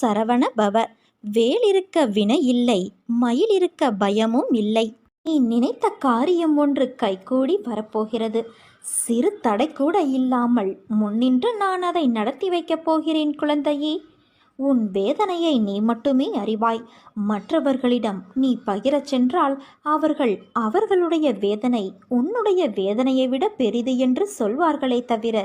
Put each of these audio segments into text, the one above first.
சரவண பவ. வேல் இருக்க வினை இல்லை மயில் இருக்க பயமும் இல்லை. நீ நினைத்த காரியம் ஒன்று கைகூடி வரப்போகிறது. சிறு தடை கூட இல்லாமல் முன்னின்று நான் அதை நடத்தி வைக்கப் போகிறேன் குழந்தையே. உன் வேதனையை நீ மட்டுமே அறிவாய். மற்றவர்களிடம் நீ பகிரச் சென்றால் அவர்கள் அவர்களுடைய வேதனை உன்னுடைய வேதனையை விட பெரிது என்று சொல்வார்களே தவிர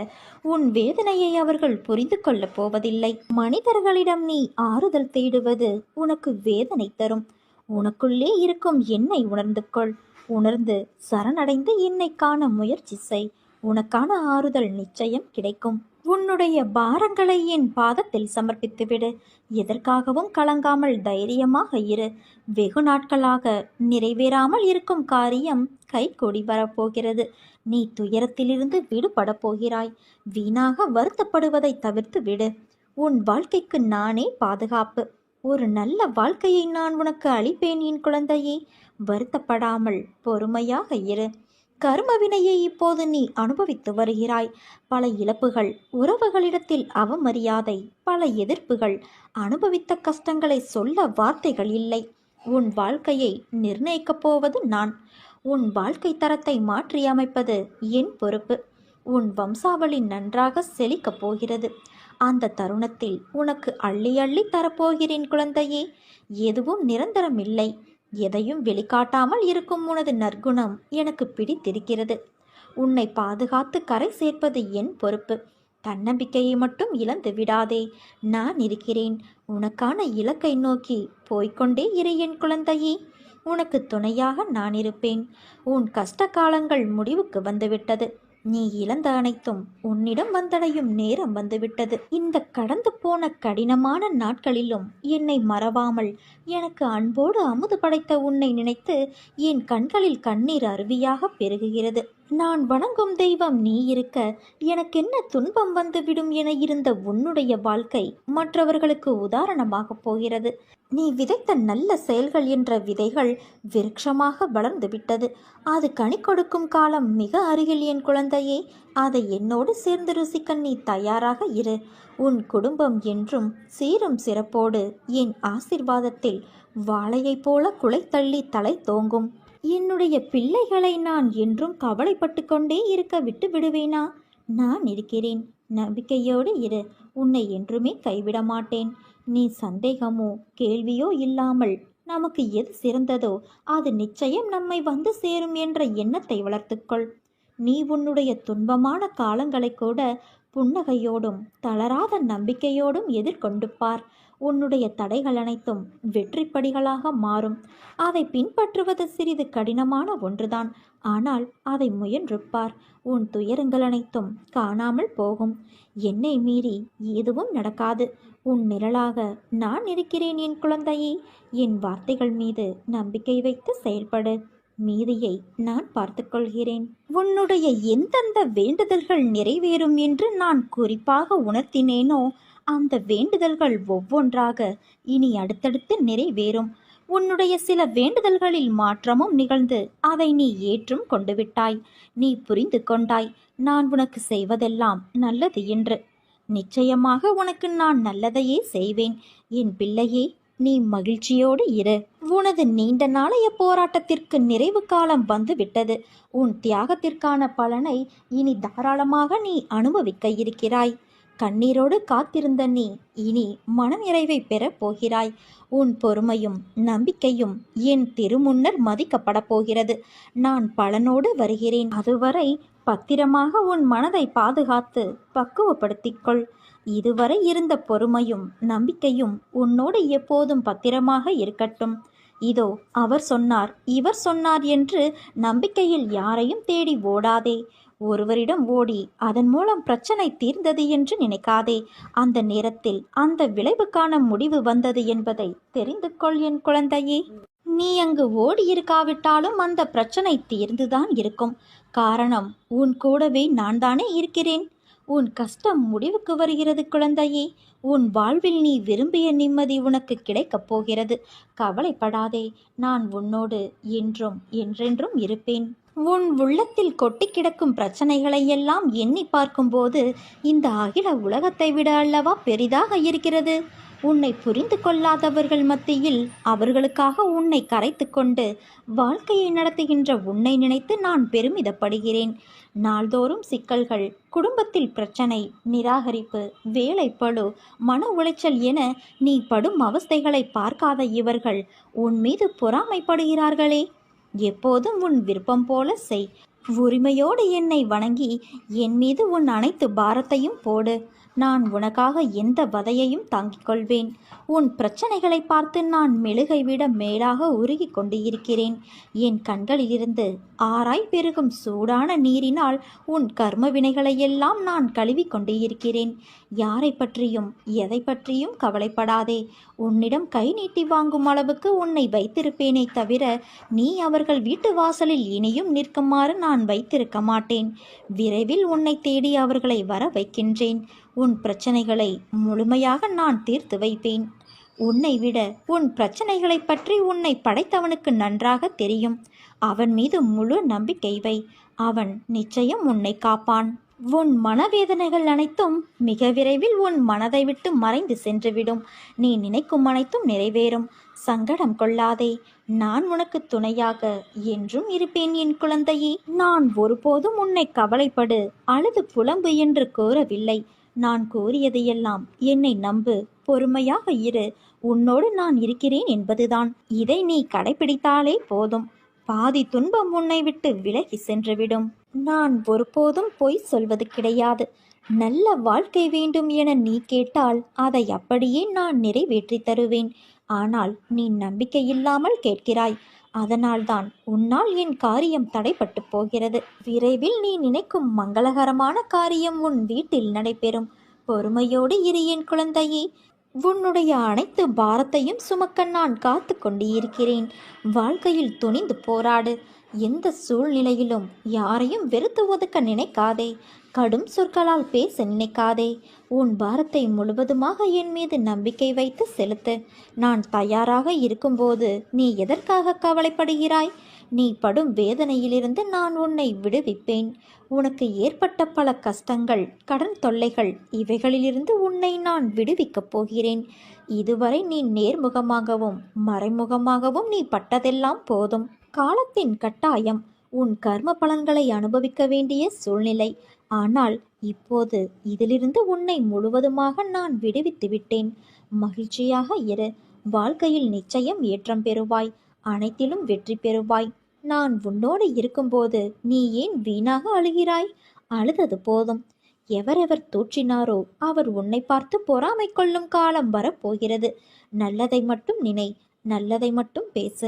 உன் வேதனையை அவர்கள் புரிந்து கொள்ளப் போவதில்லை. மனிதர்களிடம் நீ ஆறுதல் தேடுவது உனக்கு வேதனை தரும். உனக்குள்ளே இருக்கும் என்னை உணர்ந்து கொள். உணர்ந்து சரணடைந்து என்னை காண முயற்சி செய். உனக்கான ஆறுதல் நிச்சயம் கிடைக்கும். உன்னுடைய பாரங்களை என் பாதத்தில் சமர்ப்பித்துவிடு. எதற்காகவும் கலங்காமல் தைரியமாக இரு. வெகு நாட்களாக நிறைவேறாமல் இருக்கும் காரியம் கைகூடி வரப்போகிறது. நீ துயரத்திலிருந்து விடுபட போகிறாய். வீணாக வருத்தப்படுவதை தவிர்த்து விடு. உன் வாழ்க்கைக்கு நானே பாதுகாப்பு. ஒரு நல்ல வாழ்க்கையை நான் உனக்கு அளிப்பேன் என் குழந்தையே. வருத்தப்படாமல் பொறுமையாக இரு. கர்மவினையை இப்போது நீ அனுபவித்து வருகிறாய். பல இழப்புகள் உறவுகளிடத்தில் அவமரியாதை பல எதிர்ப்புகள் அனுபவித்த கஷ்டங்களை சொல்ல வார்த்தைகள் இல்லை. உன் வாழ்க்கையை நிர்ணயிக்கப் போவது நான். உன் வாழ்க்கை தரத்தை மாற்றியமைப்பது என் பொறுப்பு. உன் வம்சாவளி நன்றாக செழிக்கப் போகிறது. அந்த தருணத்தில் உனக்கு அள்ளி அள்ளி தரப்போகிறேன் குழந்தையே. எதுவும் நிரந்தரம் இல்லை எதையும் வெளிக்காட்டாமல் இருக்கும் உனது நற்குணம் எனக்கு பிடித்திருக்கிறது. உன்னை பாதுகாத்து கரை சேர்ப்பது என் பொறுப்பு. தன்னம்பிக்கையை மட்டும் இழந்து விடாதே. நான் இருக்கிறேன். உனக்கான இலக்கை நோக்கி போய்க்கொண்டே இரு என் குழந்தையே. உனக்கு துணையாக நான் இருப்பேன். உன் கஷ்ட காலங்கள் முடிவுக்கு வந்துவிட்டது. நீ இழந்த அனைத்தும் உன்னிடம் வந்தடையும் நேரம் வந்துவிட்டது. இந்த கடந்து போன கடினமான நாட்களிலும் என்னை மறவாமல் எனக்கு அன்போடு அமுது படைத்த உன்னை நினைத்து என் கண்களில் கண்ணீர் அருவியாக பெருகுகிறது. நான் வணங்கும் தெய்வம் நீ இருக்க எனக்கென்ன துன்பம் வந்துவிடும் என இருந்த உன்னுடைய வாழ்க்கை மற்றவர்களுக்கு உதாரணமாக போகிறது. நீ விதைத்த நல்ல செயல்கள் என்ற விதைகள் விருட்சமாக வளர்ந்து விட்டது. அது கனி கொடுக்கும் காலம் மிக அருகில் என் குழந்தையே அதை என்னோடு சேர்ந்து ருசிக்க நீ தயாராக இரு. உன் குடும்பம் என்றும் சீரும் சிறப்போடு என் ஆசிர்வாதத்தில் வாழையைப் போல குலை தள்ளி தலை தோங்கும். என்னுடைய பிள்ளைகளை நான் என்றும் கவலைப்பட்டு கொண்டே இருக்க விட்டு விடுவேனா? நான் இருக்கிறேன். நம்பிக்கையோடு இரு. உன்னை என்றுமே கைவிட மாட்டேன் நீ சந்தேகமோ கேள்வியோ இல்லாமல் நமக்கு எது சிறந்ததோ அது நிச்சயம் நம்மை வந்து சேரும் என்ற எண்ணத்தை வளர்த்துக்கொள். நீ உன்னுடைய துன்பமான காலங்களை கூட புன்னகையோடும் தளராத நம்பிக்கையோடும் எதிர்கொண்டு பார். உன்னுடைய தடைகள் அனைத்தும் வெற்றிப்படிகளாக மாறும். அதை பின்பற்றுவது சிறிது கடினமான ஒன்றுதான். ஆனால் அதை முயன்று பார். உன் துயரங்கள் அனைத்தும் காணாமல் போகும். என்னை மீறி எதுவும் நடக்காது. உன் நிழலாக நான் இருக்கிறேன் என் குழந்தையே. என் வார்த்தைகள் மீது நம்பிக்கை வைத்து செயல்படு. மீதியை நான் பார்த்துக்கொள்கிறேன் உன்னுடைய எந்தெந்த வேண்டுதல்கள் நிறைவேறும் என்று நான் குறிப்பாக உணர்த்தினேனோ அந்த வேண்டுதல்கள் ஒவ்வொன்றாக இனி அடுத்தடுத்து நிறைவேறும். உன்னுடைய சில வேண்டுதல்களில் மாற்றமும் நிகழ்ந்து அதை நீ ஏற்றும் கொண்டு விட்டாய். நீ புரிந்து கொண்டாய். நான் உனக்கு செய்வதெல்லாம் நல்லது என்று. நிச்சயமாக உனக்கு நான் நல்லதையே செய்வேன். என் பிள்ளையே நீ மகிழ்ச்சியோடு இரு. உனது நீண்ட நாளைய போராட்டத்திற்கு நிறைவு காலம் வந்துவிட்டது. உன் தியாகத்திற்கான பலனை இனி தாராளமாக நீ அனுபவிக்க இருக்கிறாய். கண்ணீரோடு காத்திருந்த நீ இனி மனநிறைவை பெறப் போகிறாய். உன் பொறுமையும் நம்பிக்கையும் என் திருமுன்னர் மதிக்கப்படப் போகிறது. நான் பலனோடு வருகிறேன். அதுவரை பத்திரமாக உன் மனதை பாதுகாத்து பக்குவப்படுத்திக்கொள். இதுவரை இருந்த பொறுமையும் நம்பிக்கையும் உன்னோடு எப்போதும் பத்திரமாக இருக்கட்டும். இதோ அவர் சொன்னார் இவர் சொன்னார் என்று நம்பிக்கையில் யாரையும் தேடி ஓடாதே. ஒருவரிடம் ஓடி அதன் மூலம் பிரச்சனை தீர்ந்தது என்று நினைக்காதே. அந்த நேரத்தில் அந்த விளைவுக்கான முடிவு வந்தது என்பதை தெரிந்து கொள் என் குழந்தையே. நீ அங்கு ஓடியிருக்காவிட்டாலும் அந்த பிரச்சனை தீர்ந்துதான் இருக்கும். காரணம் உன் கூடவே நான் தானே இருக்கிறேன். உன் கஷ்டம் முடிவுக்கு வருகிறது குழந்தையே. உன் வாழ்வில் நீ விரும்பிய நிம்மதி உனக்கு கிடைக்கப் போகிறது. கவலைப்படாதே நான் உன்னோடு என்றும் என்றென்றும் இருப்பேன். உன் உள்ளத்தில் கொட்டி கிடக்கும் பிரச்சனைகளை எல்லாம் எண்ணி பார்க்கும்போது இந்த அகில உலகத்தை விட அல்லவா பெரிதாக இருக்கிறது? உன்னை புரிந்து கொள்ளாதவர்கள் மத்தியில் அவர்களுக்காக உன்னை கரைத்து கொண்டு வாழ்க்கையை நடத்துகின்ற உன்னை நினைத்து நான் பெருமிதப்படுகிறேன். நாள்தோறும் சிக்கல்கள் குடும்பத்தில் பிரச்சனை நிராகரிப்பு வேலைப்பழு மன உளைச்சல் என நீ படும் அவஸ்தைகளை பார்க்காத இவர்கள் உன் மீது பொறாமைப்படுகிறார்களே. எப்போதும் உன் விருப்பம் போல செய். உரிமையோடு என்னை வணங்கி என் மீது உன் அனைத்து பாரத்தையும் போடு. நான் உனக்காக எந்த வதையையும் தாங்கிக் கொள்வேன். உன் பிரச்சனைகளை பார்த்து நான் மெழுகை விட மேலாக உருகி கொண்டு இருக்கிறேன் என் கண்களிலிருந்து ஆராய் பெருகும் சூடான நீரினால் உன் கர்ம வினைகளையெல்லாம் நான் கழுவி கொண்டு இருக்கிறேன் யாரை பற்றியும் எதை பற்றியும் கவலைப்படாதே. உன்னிடம் கை நீட்டி வாங்கும் அளவுக்கு உன்னை வைத்திருப்பேனே தவிர நீ அவர்கள் வீட்டு வாசலில் இனியும் நிற்குமாறு நான் வைத்திருக்க மாட்டேன். விரைவில் உன்னை தேடி அவர்களை வர வைக்கின்றேன். உன் பிரச்சனைகளை முழுமையாக நான் தீர்த்து வைப்பேன். உன்னை விட உன் பிரச்சனைகளைப் பற்றி உன்னை படைத்தவனுக்கு நன்றாக தெரியும். அவன் மீது முழு நம்பிக்கை வை. அவன் நிச்சயம் உன்னை காப்பான். உன் மனவேதனைகள் அனைத்தும் மிக விரைவில் உன் மனதை விட்டு மறைந்து சென்றுவிடும். நீ நினைக்கும் அனைத்தும் நிறைவேறும். சங்கடம் கொள்ளாதே. நான் உனக்கு துணையாக என்றும் இருப்பேன் என் குழந்தையே. நான் ஒருபோதும் உன்னை கவலைப்படு. அழுது புலம்பு என்று கூறவில்லை. நான் கூறியதையெல்லாம் என்னை நம்பு. பொறுமையாக இரு. உன்னோடு நான் இருக்கிறேன் என்பதுதான். இதை நீ கடைபிடித்தாலே போதும். பாதி துன்பம் உன்னை விட்டு விலகி சென்றுவிடும். நான் ஒருபோதும் பொய் சொல்வது கிடையாது. நல்ல வாழ்க்கை வேண்டும் என நீ கேட்டால் அதை அப்படியே நான் நிறைவேற்றி தருவேன். ஆனால் நீ நம்பிக்கை இல்லாமல் கேட்கிறாய். அதனால்தான் உன்னால் என் காரியம் தடைப்பட்டு போகிறது. விரைவில் நீ நினைக்கும் மங்களகரமான காரியம் உன் வீட்டில் நடைபெறும். பொறுமையோடு இரு என் குழந்தையே. உன்னுடைய அனைத்து பாரத்தையும் சுமக்க நான் காத்து கொண்டு இருக்கிறேன் வாழ்க்கையில் துணிந்து போராடு. எந்த சூழ்நிலையிலும் யாரையும் வெறுத்து ஒதுக்க நினைக்காதே. கடும் சொற்களால் பேச நினைக்காதே. உன் பாரத்தை முழுவதுமாக என் மீது நம்பிக்கை வைத்து செலுத்து. நான் தயாராக இருக்கும்போது நீ எதற்காக கவலைப்படுகிறாய்? நீ படும் வேதனையிலிருந்து நான் உன்னை விடுவிப்பேன். உனக்கு ஏற்பட்ட பல கஷ்டங்கள் கடன் தொல்லைகள் இவைகளிலிருந்து உன்னை நான் விடுவிக்கப் போகிறேன். இதுவரை நீ நேர்முகமாகவும் மறைமுகமாகவும் நீ பட்டதெல்லாம் போதும். காலத்தின் கட்டாயம் உன் கர்ம பலன்களை அனுபவிக்க வேண்டிய சூழ்நிலை. ஆனால் இப்போது இதிலிருந்து உன்னை முழுவதுமாக நான் விடுவித்து விட்டேன். மகிழ்ச்சியாக இரு. வாழ்க்கையில் நிச்சயம் ஏற்றம் பெறுவாய். அனைத்திலும் வெற்றி பெறுவாய். நான் உன்னோடு இருக்கும்போது நீ ஏன் வீணாக அழுகிறாய்? அழுதது போதும். எவரெவர் தூற்றினாரோ அவர் உன்னை பார்த்து பொறாமை கொள்ளும் காலம் வரப்போகிறது. நல்லதை மட்டும் நினை. நல்லதை மட்டும் பேசு.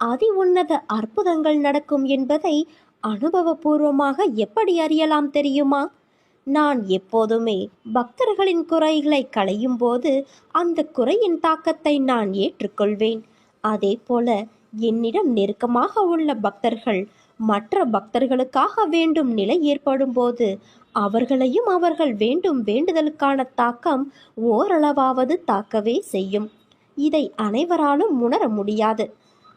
அதி உன்னத அற்புதங்கள் நடக்கும் என்பதை அனுபவபூர்வமாக எப்படி அறியலாம் தெரியுமா? நான் எப்போதுமே பக்தர்களின் குறைகளை களையும் போது அந்த குறையின் தாக்கத்தை நான் ஏற்றுக்கொள்வேன். அதே போல என்னிடம் நெருக்கமாக உள்ள பக்தர்கள் மற்ற பக்தர்களுக்காக வேண்டும் நிலை ஏற்படும் போது அவர்களையும் அவர்கள் வேண்டும் வேண்டுதலுக்கான தாக்கம் ஓரளவாவது தாக்கவே செய்யும். இதை அனைவராலும் உணர முடியாது.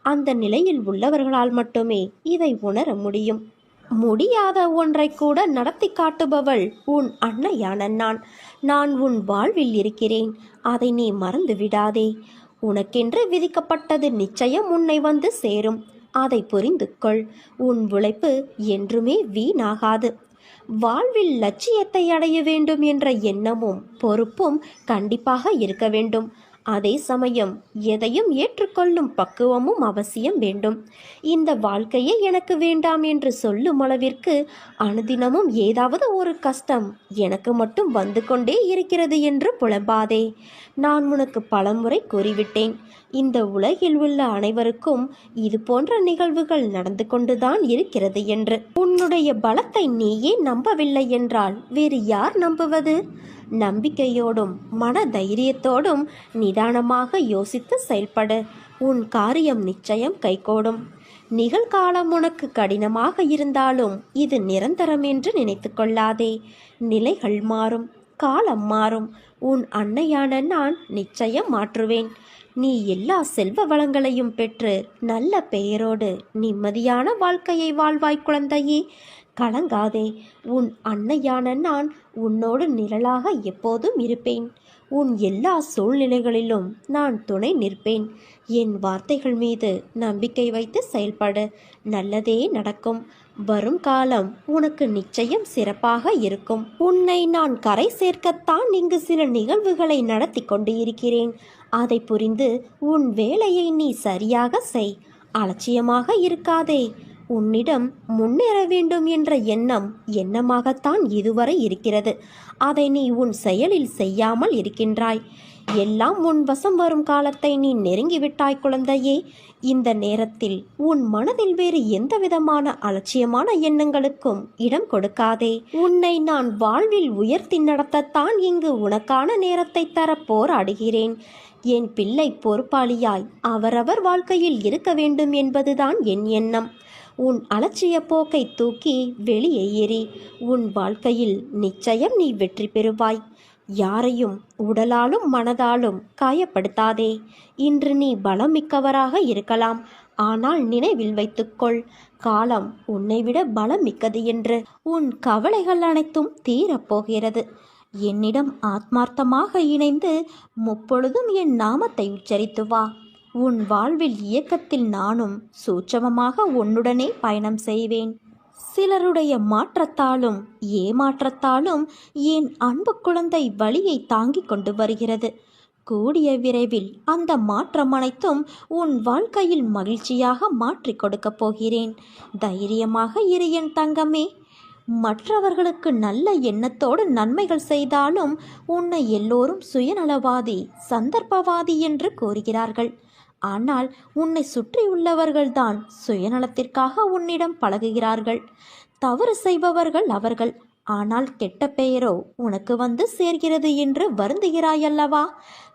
அந்த நிலையில் உள்ளவர்களால் மட்டுமே இதை உணர முடியும். முடியாத ஒன்றை கூட நடத்தி காட்டுபவள் உன் அன்னையான நான் நான் உன் வாழ்வில் இருக்கிறேன். அதை நீ மறந்து விடாதே. உனக்கென்று விதிக்கப்பட்டது நிச்சயம் உன்னை வந்து சேரும். அதை புரிந்து கொள். உன் உழைப்பு என்றுமே வீணாகாது. வாழ்வில் லட்சியத்தை அடைய வேண்டும் என்ற எண்ணமும் பொறுப்பும் கண்டிப்பாக இருக்க வேண்டும். அதே சமயம் எதையும் ஏற்றுக்கொள்ளும் பக்குவமும் அவசியம் வேண்டும். இந்த வாழ்க்கையே எனக்கு வேண்டாம் என்று சொல்லும் அளவிற்கு அனுதினமும் ஏதாவது ஒரு கஷ்டம் எனக்கு மட்டும் வந்து கொண்டே இருக்கிறது என்று புலம்பாதே. நான் உனக்கு பலமுறை கூறிவிட்டேன். இந்த உலகில் உள்ள அனைவருக்கும் இது போன்ற நிகழ்வுகள் நடந்து கொண்டுதான் இருக்கிறது என்று. உன்னுடைய பலத்தை நீயே நம்பவில்லை என்றால் வேறு யார் நம்புவது? நம்பிக்கையோடும் மன தைரியத்தோடும் நிதானமாக யோசித்து செயல்படு. உன் காரியம் நிச்சயம் கைகூடும். நிகழ்காலம் உனக்கு கடினமாக இருந்தாலும் இது நிரந்தரம் என்று நினைத்து கொள்ளாதே. நிலைகள் மாறும் காலம் மாறும். உன் அன்னையான நான் நிச்சயம் மாற்றுவேன். நீ எல்லா செல்வ வளங்களையும் பெற்று நல்ல பெயரோடு நிம்மதியான வாழ்க்கையை வாழ்வாய் குழந்தையே. கலங்காதே. உன் அன்னையான நான் உன்னோடு நிழலாக எப்போதும் இருப்பேன். உன் எல்லா சூழ்நிலைகளிலும் நான் துணை நிற்பேன். என் வார்த்தைகள் மீது நம்பிக்கை வைத்து செயல்படு. நல்லதே நடக்கும். வரும் காலம் உனக்கு நிச்சயம் சிறப்பாக இருக்கும். உன்னை நான் கரை சேர்க்கத்தான் இங்கு சில நிகழ்வுகளை நடத்தி கொண்டு இருக்கிறேன் அதை புரிந்து உன் வேலையை நீ சரியாக செய் அலட்சியமாக இருக்காதே. உன்னிடம் முன்னேற வேண்டும் என்ற எண்ணம் எண்ணமாகத்தான் இதுவரை இருக்கிறது. அதை நீ உன் செயலில் செய்யாமல் இருக்கின்றாய். எல்லாம் உன் வசம் வரும் காலத்தை நீ நெருங்கிவிட்டாய் குழந்தையே. இந்த நேரத்தில் உன் மனதில் வேறு எந்த விதமான அலட்சியமான எண்ணங்களுக்கும் இடம் கொடுக்காதே. உன்னை நான் வாழ்வில் உயர்த்தி நடத்தத்தான் இங்கு உனக்கான நேரத்தை தர போராடுகிறேன். என் பிள்ளை பொறுப்பாளியாய் அவரவர் வாழ்க்கையில் இருக்க வேண்டும் என்பதுதான் என் எண்ணம். உன் அலட்சிய போக்கை தூக்கி வெளியே எறி உன் வாழ்க்கையில் நிச்சயம் நீ வெற்றி பெறுவாய். யாரையும் உடலாலும் மனதாலும் காயப்படுத்தாதே. இன்று நீ பலம் மிக்கவராக இருக்கலாம். ஆனால் நினைவில் வைத்துக்கொள் காலம் உன்னை விட பலம் மிக்கது என்று. உன் கவலைகள் அனைத்தும் தீரப்போகிறது. என்னிடம் ஆத்மார்த்தமாக இணைந்து முப்பொழுதும் என் நாமத்தை உச்சரித்து வா. உன் வாழ்வில் இயக்கத்தில் நானும் சூட்சமமாக உன்னுடனே பயணம் செய்வேன். சிலருடைய மாற்றத்தாலும் ஏமாற்றத்தாலும் என் அன்பு குழந்தை வழியை தாங்கிக் கொண்டு வருகிறது. கூடிய விரைவில் அந்த மாற்றம் அனைத்தும் உன் வாழ்க்கையில் மகிழ்ச்சியாக மாற்றிக் கொடுக்கப் போகிறேன். தைரியமாக இரு என் தங்கமே. மற்றவர்களுக்கு நல்ல எண்ணத்தோடு நன்மைகள் செய்தாலும் உன்னை எல்லோரும் சுயநலவாதி சந்தர்ப்பவாதி என்று கூறுகிறார்கள். ஆனால் உன்னை சுற்றியுள்ளவர்கள்தான் சுயநலத்திற்காக உன்னிடம் பழகுகிறார்கள். தவறு செய்பவர்கள் அவர்கள். ஆனால் கெட்ட பெயரோ உனக்கு வந்து சேர்கிறது என்று வருந்துகிறாயல்லவா?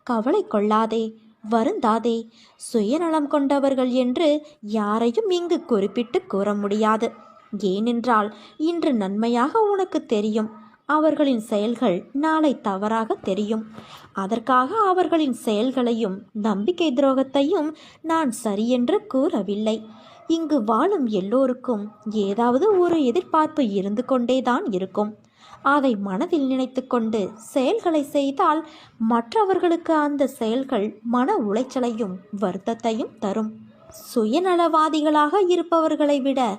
கவலை கொள்ளாதே வருந்தாதே. சுயநலம் கொண்டவர்கள் என்று யாரையும் இங்கு குறிப்பிட்டு கூற முடியாது. ஏனென்றால் இன்று நன்மையாக உனக்கு தெரியும். அவர்களின் செயல்கள் நாளை தவறாக தெரியும். அதற்காக அவர்களின் செயல்களையும் நம்பிக்கை துரோகத்தையும் நான் சரியென்று கூறவில்லை. இங்கு வாழும் எல்லோருக்கும் ஏதாவது ஒரு எதிர்பார்ப்பு இருந்து கொண்டேதான் இருக்கும். அதை மனதில் நினைத்துக்கொண்டு செயல்களை செய்தால் மற்றவர்களுக்கு அந்த செயல்கள் மன உளைச்சலையும் வருத்தத்தையும் தரும். சுயநலவாதிகளாக இருப்பவர்களை விட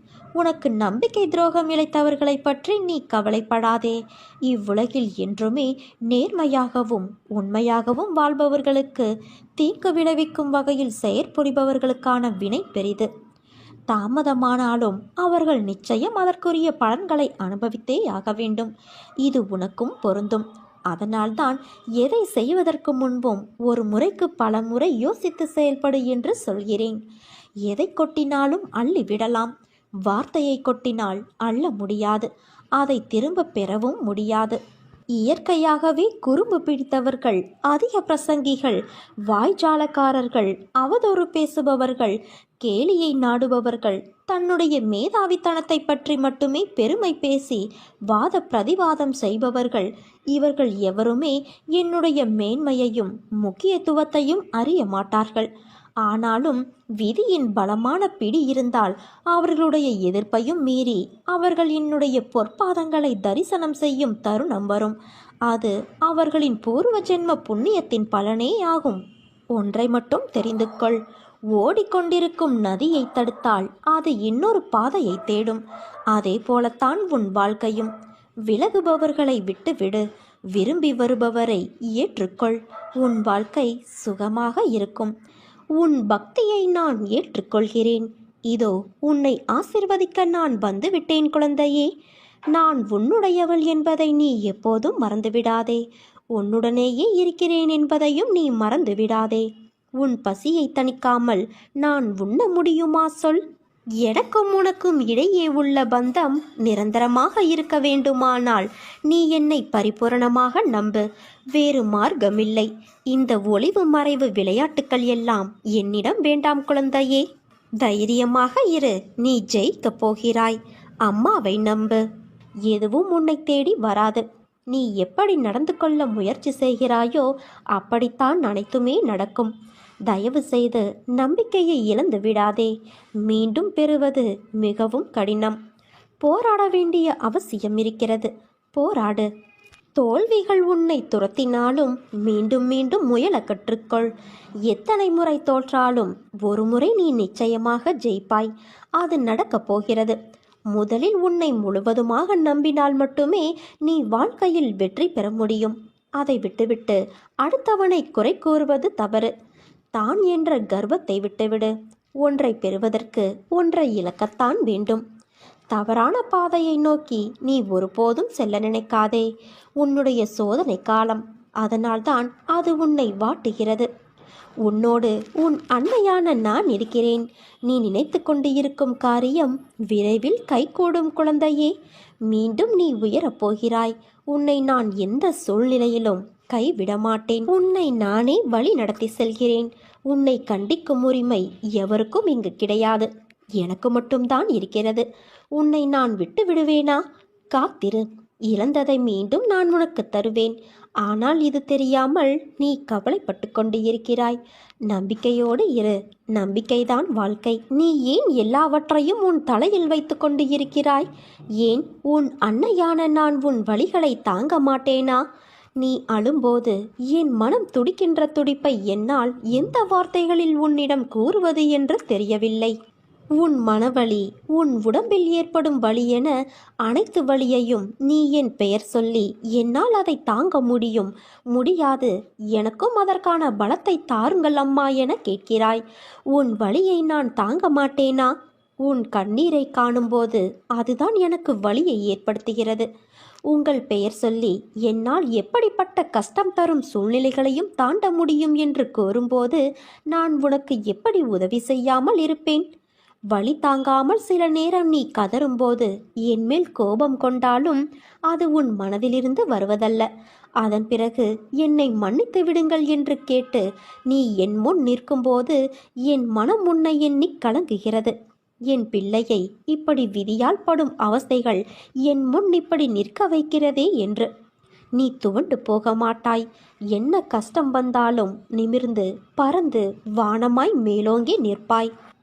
உனக்கு நம்பிக்கை துரோகம் இழைத்தவர்களை பற்றி நீ கவலைப்படாதே. இவ்வுலகில் என்றுமே நேர்மையாகவும் உண்மையாகவும் வாழ்பவர்களுக்கு தீங்கு விளைவிக்கும் வகையில் செயற்புரிபவர்களுக்கான வினை பெரிது. தாமதமானாலும் அவர்கள் நிச்சயம் அதற்குரிய பலன்களை அனுபவித்தே ஆக வேண்டும். இது உனக்கும் பொருந்தும். அதனால்தான் எதை செய்வதற்கு முன்பும் ஒரு முறைக்கு பல முறை யோசித்து செயல்படு என்று சொல்கிறேன். எதை கொட்டினாலும் அள்ளி விடலாம் வார்த்தையை கொட்டினால் அள்ள முடியாது. அதை திரும்ப பெறவும் முடியாது. இயற்கையாகவே குறும்பு பிடித்தவர்கள் அதிக பிரசங்கிகள் வாய்ஜாலக்காரர்கள் அவதூறு பேசுபவர்கள் கேலியை நாடுபவர்கள் தன்னுடைய மேதாவித்தனத்தை பற்றி மட்டுமே பெருமை பேசி வாத பிரதிவாதம் செய்பவர்கள் இவர்கள் எவருமே என்னுடைய மேன்மையையும் முக்கியத்துவத்தையும் அறிய மாட்டார்கள். ஆனாலும் விதியின் பலமான பிடி இருந்தால் அவர்களுடைய எதிர்ப்பையும் மீறி அவர்கள் என்னுடைய பொற்பாதங்களை தரிசனம் செய்யும் தருணம் வரும். அது அவர்களின் பூர்வ ஜென்ம புண்ணியத்தின் பலனே ஆகும். ஒன்றை மட்டும் தெரிந்து கொள். ஓடிக்கொண்டிருக்கும் நதியை தடுத்தால் அது இன்னொரு பாதையை தேடும். அதே போலத்தான் உன் வாழ்க்கையும். விலகுபவர்களை விட்டுவிடு. விரும்பி வருபவரை ஏற்றுக்கொள். உன் வாழ்க்கை சுகமாக இருக்கும். உன் பக்தியை நான் ஏற்றுக்கொள்கிறேன். இதோ உன்னை ஆசிர்வதிக்க நான் வந்துவிட்டேன் குழந்தையே. நான் உன்னுடையவள் என்பதை நீ எப்போதும் மறந்துவிடாதே. உன்னுடனேயே இருக்கிறேன் என்பதையும் நீ மறந்துவிடாதே. உன் பசியை தணிக்காமல் நான் உண்ண முடியுமா சொல். எனக்கும் உனக்கும் இடையே உள்ள பந்தம் நிரந்தரமாக இருக்க வேண்டுமானால் நீ என்னை பரிபூரணமாக நம்பு. வேறு மார்க்கமில்லை. இந்த ஒளிவு மறைவு விளையாட்டுக்கள் எல்லாம் என்னிடம் வேண்டாம் குழந்தையே. தைரியமாக இரு. நீ ஜெயிக்கப் போகிறாய். அம்மாவை நம்பு. எதுவும் உன்னை தேடி வராது. நீ எப்படி நடந்து கொள்ள முயற்சி செய்கிறாயோ அப்படித்தான் அனைத்துமே நடக்கும். தயவு செய்து நம்பிக்கையை இழந்து விடாதே. மீண்டும் பெறுவது மிகவும் கடினம். போராட வேண்டிய அவசியம் இருக்கிறது. போராடு. தோல்விகள் உன்னை துரத்தினாலும் மீண்டும் மீண்டும் முயல கற்றுக்கொள். எத்தனை முறை தோற்றாலும் ஒரு முறை நீ நிச்சயமாக ஜெயிப்பாய். அது நடக்கப் போகிறது. முதலில் உன்னை முழுவதுமாக நம்பினால் மட்டுமே நீ வாழ்க்கையில் வெற்றி பெற முடியும். அதை விட்டுவிட்டு அடுத்தவனை குறை கூறுவது தவறு. தான் என்ற கர்வத்தை விட்டுவிடு. ஒன்றை பெறுவதற்கு ஒன்றை இழக்கத்தான் வேண்டும். தவறான பாதையை நோக்கி நீ ஒருபோதும் செல்ல நினைக்காதே. உன்னுடைய சோதனை காலம். அதனால்தான் அது உன்னை வாட்டுகிறது. உன்னோடு உன் அன்னையான நான் இருக்கிறேன். நீ நினைத்து கொண்டு இருக்கும் காரியம் விரைவில் கைகூடும் குழந்தையே. மீண்டும் நீ உயரப் போகிறாய். உன்னை நான் எந்த சூழ்நிலையிலும் கைவிட மாட்டேன் உன்னை நானே வழி நடத்தி செல்கிறேன். உன்னை கண்டிக்கும் உரிமை எவருக்கும் இங்கு கிடையாது. எனக்கு மட்டும்தான் இருக்கிறது. உன்னை நான் விட்டு விடுவேனா? காத்திரு. இழந்ததை மீண்டும் நான் உனக்கு தருவேன். ஆனால் இது தெரியாமல் நீ கவலைப்பட்டு கொண்டு இருக்கிறாய். நம்பிக்கையோடு இரு. நம்பிக்கைதான் வாழ்க்கை. நீ ஏன் எல்லாவற்றையும் உன் தலையில் வைத்து கொண்டு இருக்கிறாய்? ஏன் உன் அன்னையான நான் உன் வழிகளை தாங்க மாட்டேனா? நீ அழும்போது என் மனம் துடிக்கின்ற துடிப்பை என்னால் எந்த வார்த்தைகளில் உன்னிடம் கூறுவது என்று தெரியவில்லை. உன் மனவலி உன் உடம்பில் ஏற்படும் வழி என அனைத்து வழியையும் நீ என் பெயர் சொல்லி என்னால் அதை தாங்க முடியும். முடியாது. எனக்கும் அதற்கான பலத்தை தாருங்கள் அம்மா என கேட்கிறாய். உன் வழியை நான் தாங்க மாட்டேனா? உன் கண்ணீரை காணும்போது அதுதான் எனக்கு வலியை ஏற்படுத்துகிறது. உங்கள் பெயர் சொல்லி என்னால் எப்படிப்பட்ட கஷ்டம் தரும் சூழ்நிலைகளையும் தாண்ட முடியும் என்று கூறும்போது நான் உனக்கு எப்படி உதவி செய்யாமல் இருப்பேன்? வழி தாங்காமல் சில நேரம் நீ கதறும்போது என் மேல் கோபம் கொண்டாலும் அது உன் மனதிலிருந்து வருவதல்ல. அதன் பிறகு என்னை மன்னித்து விடுங்கள் என்று கேட்டு நீ என் முன் நிற்கும்போது என் மனம் உன்னை எண்ணி கலங்குகிறது. என் பிள்ளையை இப்படி விதியால் படும் அவஸ்தைகள் என் முன் இப்படி நிற்க வைக்கிறதே என்று. நீ துவண்டு போக மாட்டாய். என்ன கஷ்டம் வந்தாலும் நிமிர்ந்து பறந்து வானமாய் மேலோங்கி நிற்பாய்.